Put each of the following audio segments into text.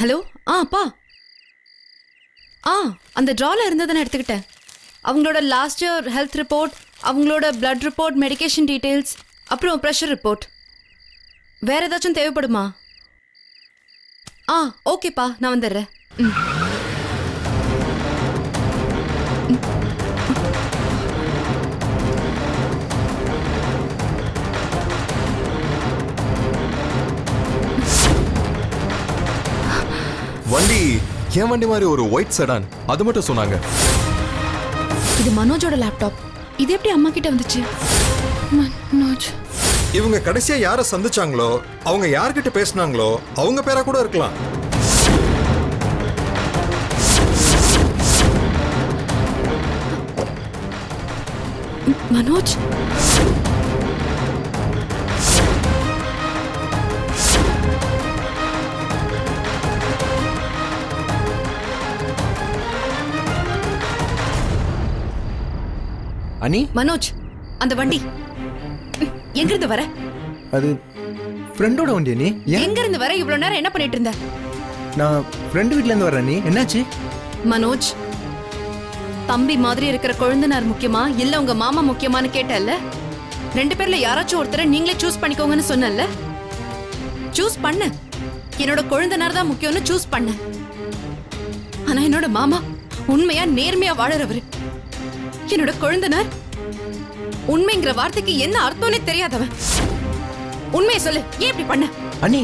Hello ஆ அப்பா. ஆ அந்த ட்ரால இருந்ததை நான் எடுத்துக்கிட்டேன். அவங்களோட லாஸ்ட் இயர் ஹெல்த் ரிப்போர்ட் அவங்களோட பிளட் ரிப்போர்ட் மெடிகேஷன் டீட்டெயில்ஸ் அப்புறம் ப்ரெஷர் ரிப்போர்ட் வேற ஏதாச்சும் தேவைப்படுமா? ஆ ஓகேப்பா நான் வந்துடுறேன். ம். வண்டி என் வண்டி மாதிரி ஒரு ஒயிட் செடான் அது மட்டும் சொன்னாங்க. இது மனோஜோட லேப்டாப் இது எப்படி அம்மா கிட்ட வந்துச்சு? மனோஜ். இவங்க கடைசியா யார சந்திச்சாங்களோ அவங்க யார்கிட்ட பேசுனாங்களோ அவங்க பேரா கூட இருக்கலாம். மனோஜ். அனி? மனோஜ் அந்த வண்டி. எங்க இருந்து வர? அது ஃப்ரெண்டோட வண்டி ஏன்? எங்க இருந்து வர? இவ்வளவு நேரம் என்ன பண்ணிட்டு இருந்த? நான் ஃப்ரெண்டு வீட்ல இருந்து வரேன் அண்ணி என்னாச்சு? மனோஜ் தம்பி மாதிரி இருக்கிற கொழுந்தனார் முக்கியமா இல்ல உங்க மாமா முக்கியமான்னு கேட்டல்ல ரெண்டு பேர்ல யாராச்சும் ஒருத்தரை நீங்களே சூஸ் பண்ணிக்கோங்கன்னு சொன்னல சூஸ் பண்ண. என்னோட கொழுந்தனார் தான் முக்கியம்னு சூஸ் பண்ண. ஆனா என்னோட மாமா உண்மையா நேர்மையா வாழறவரு. என்னோட கொழுந்தனார்? உண்மைங்கிற வார்த்தைக்கு என்ன அர்த்தம்னே தெரியாதவன். உண்மையை சொல்லு ஏன் இப்படி பண்ண? அண்ணி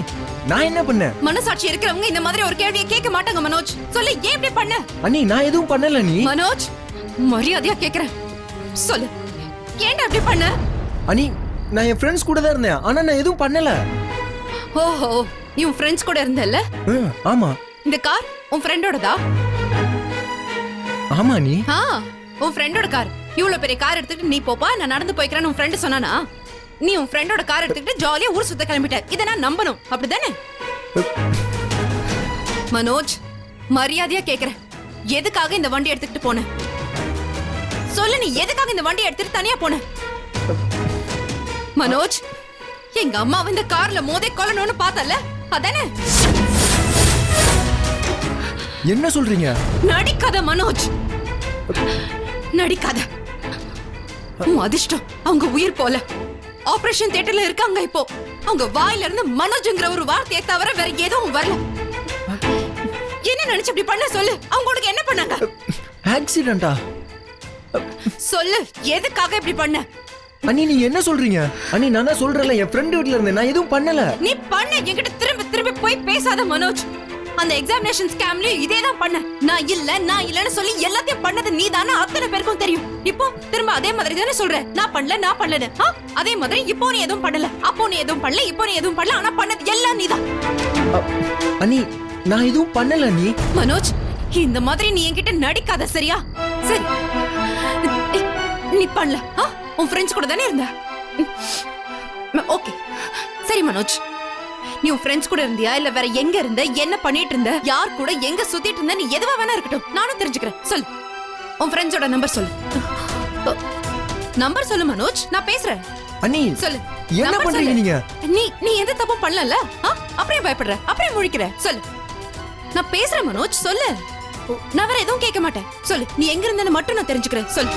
நான் என்ன பண்ணேன் மனசாட்சி இருக்கிறவங்க இந்த மாதிரி ஒரு கேள்வியை கேட்க மாட்டாங்க மனோஜ். சொல்லு ஏன் இப்படி பண்ண? அண்ணி நான் எதுவும் பண்ணல நீ மனோஜ் மரியாதையா கேக்குறேன். சொல்லு ஏன்டா இப்படி பண்ண? அண்ணி நான் என் ஃப்ரெண்ட்ஸ் கூட தான் இருந்தேன். ஆனா நான் எதுவும் பண்ணல. ஓஹோ நீ உன் ஃப்ரெண்ட்ஸ் கூட இருந்தல்ல? ஆமா. இந்த கார் உன் ஃப்ரெண்டோடதா ஆமா நீ ஆ. உன் ஃப்ரெண்டோட கார் இவ்வளவு பெரிய கார் எடுத்துக்கிட்டு நீ போப்பா நான் நடந்து போய்க்கிறேன்னு உன் ஃப்ரெண்டு சொன்னானா? நீ உன் ஃப்ரெண்டோட கார் எடுத்துக்கிட்டு ஜாலியா ஊர் சுத்த கிளம்பிட்ட. இதை நான் நம்பணும். அப்படிதானே? மனோஜ் மரியாதையா கேக்குறேன் எதுக்காக இந்த வண்டி எடுத்துக்கிட்டு போன? சொல்லு நீ எதுக்காக இந்த வண்டி எடுத்துட்டு தனியா போன? மனோஜ் எங்க அம்மா இந்த கார்ல மோதே கொல்லணும்னு பார்த்தல அதானே? என்ன சொல்றீங்க? நடிக்காத மனோஜ். நடிக்காத. உன் அதிர்ஷ்டம் அவங்க உயிர் போல. ஆபரேஷன் தியேட்டர்ல இருக்காங்க இப்போ. அவங்க வாயில இருந்து மனோஜ்ங்கிற ஒரு வார்த்தையை தவிர வேற எதுவும் வரல. என்ன நினைச்சு இப்படி பண்ண சொல்லு? அவங்க உனக்கு என்ன பண்ணாங்க? ஆக்சிடென்டா சொல்லு எதுக்காக இப்படி பண்ண? அண்ணி நீ என்ன சொல்றீங்க? அண்ணி நான் தான் சொல்றேன்ல என் ஃப்ரெண்டு வீட்ல இருந்தேன். நான் எதுவும் பண்ணல. நீ பண்ண என்கிட்ட திரும்ப திரும்ப போய் பேசாத மனோஜ். அந்த எக்ஸாமினேஷன் ஸ்கேம்லயும் இதே தான் பண்ண. நான் இல்ல நான் இல்லன்னு சொல்லி எல்லாத்தையும் பண்ணது நீ தானே அத்தனை பேருக்கும் தெரியும். இப்போ திரும்ப அதே மாதிரி தானே சொல்ற. நான் பண்ணல நான் பண்ணல? அதே மாதிரி இப்போ நீ எதுவும் பண்ணல. அப்போ நீ எதுவும் பண்ணல இப்போ நீ எதுவும் பண்ணல. ஆனா பண்ணது எல்லாம் நீதான். அ, அண்ணி நான் எதுவும் பண்ணல நீ மனோஜ் இந்த மாதிரி நீ என்கிட்ட நடிக்காத சரியா? சரி. நீ பண்ணல? உன் ஃப்ரெண்ட்ஸ் கூட தானே இருந்த? ஓகே. சரி மனோஜ். நீ உன் ஃப்ரெண்ட்ஸ் கூட இருந்தியா? இல்ல வேற எங்க இருந்த? என்ன பண்ணிட்டு இருந்த? யார் கூட? எங்க சுத்திட்டு இருந்த? நீ எதுவா வேணா இருக்கட்டும். நானும் தெரிஞ்சுக்கிறேன். சொல்லு. உன் ஃப்ரெண்ட்ஸோட நம்பர் சொல்லு. நம்பர் சொல்லு மனோஜ். நான் பேசுறேன். அண்ணி சொல்லு. என்ன பண்றீங்க. நீங்க? நீ நீ எந்த தப்பும் பண்ணல? அப்படியே பயப்படுற? அப்படியே முழிக்கிற? சொல்லு. நான் பேசுறேன் மனோஜ். சொல்லு. நான் வேற எதுவும் கேட்க மாட்டேன். சொல்லு. நீ எங்க இருந்தன்னு மட்டும் நான் தெரிஞ்சுக்கிறேன். சொல்லு.